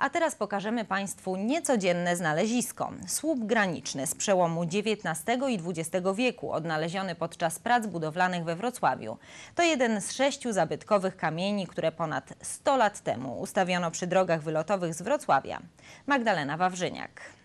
A teraz pokażemy Państwu niecodzienne znalezisko. Słup graniczny z przełomu XIX i XX wieku, odnaleziony podczas prac budowlanych we Wrocławiu. To jeden z sześciu zabytkowych kamieni, które ponad 100 lat temu ustawiono przy drogach wylotowych z Wrocławia. Magdalena Wawrzyniak.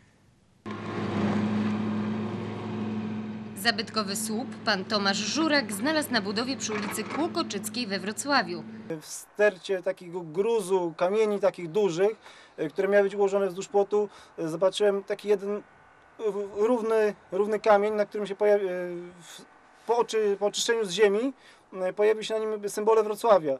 Zabytkowy słup pan Tomasz Żurak znalazł na budowie przy ulicy Kłokoczyckiej we Wrocławiu. w stercie takiego gruzu, kamieni takich dużych, e, które miały być ułożone wzdłuż płotu, e, zobaczyłem taki jeden równy, równy kamień, na którym się pojawi, e, po, oczy, po oczyszczeniu z ziemi pojawił się na nim symbole Wrocławia.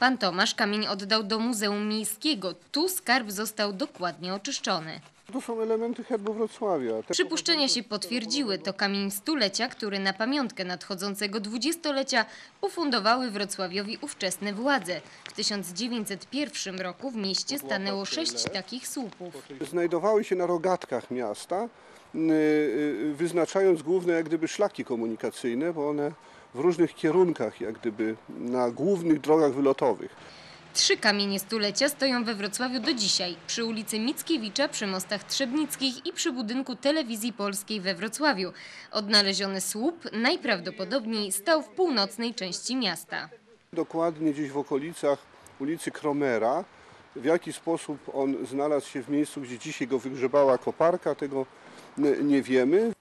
Pan Tomasz kamień oddał do Muzeum Miejskiego. Tu skarb został dokładnie oczyszczony. To są elementy herbu Wrocławia. Te Przypuszczenia się potwierdziły. To kamień stulecia, który na pamiątkę nadchodzącego dwudziestolecia ufundowały Wrocławiowi ówczesne władze. W 1901 roku w mieście stanęło sześć takich słupów. znajdowały się na rogatkach miasta, y, y, wyznaczając główne jak gdyby szlaki komunikacyjne, bo one w różnych kierunkach jak gdyby na głównych drogach wylotowych. Trzy kamienie stulecia stoją we Wrocławiu do dzisiaj. Przy ulicy Mickiewicza, przy mostach Trzebnickich i przy budynku Telewizji Polskiej we Wrocławiu. Odnaleziony słup najprawdopodobniej stał w północnej części miasta. Dokładnie gdzieś w okolicach ulicy Kromera. W jaki sposób on znalazł się w miejscu, gdzie dzisiaj go wygrzebała koparka, tego nie wiemy.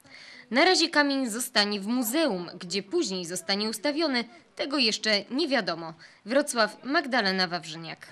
Na razie kamień zostanie w muzeum, gdzie później zostanie ustawiony, tego jeszcze nie wiadomo. Wrocław, Magdalena Wawrzyniak.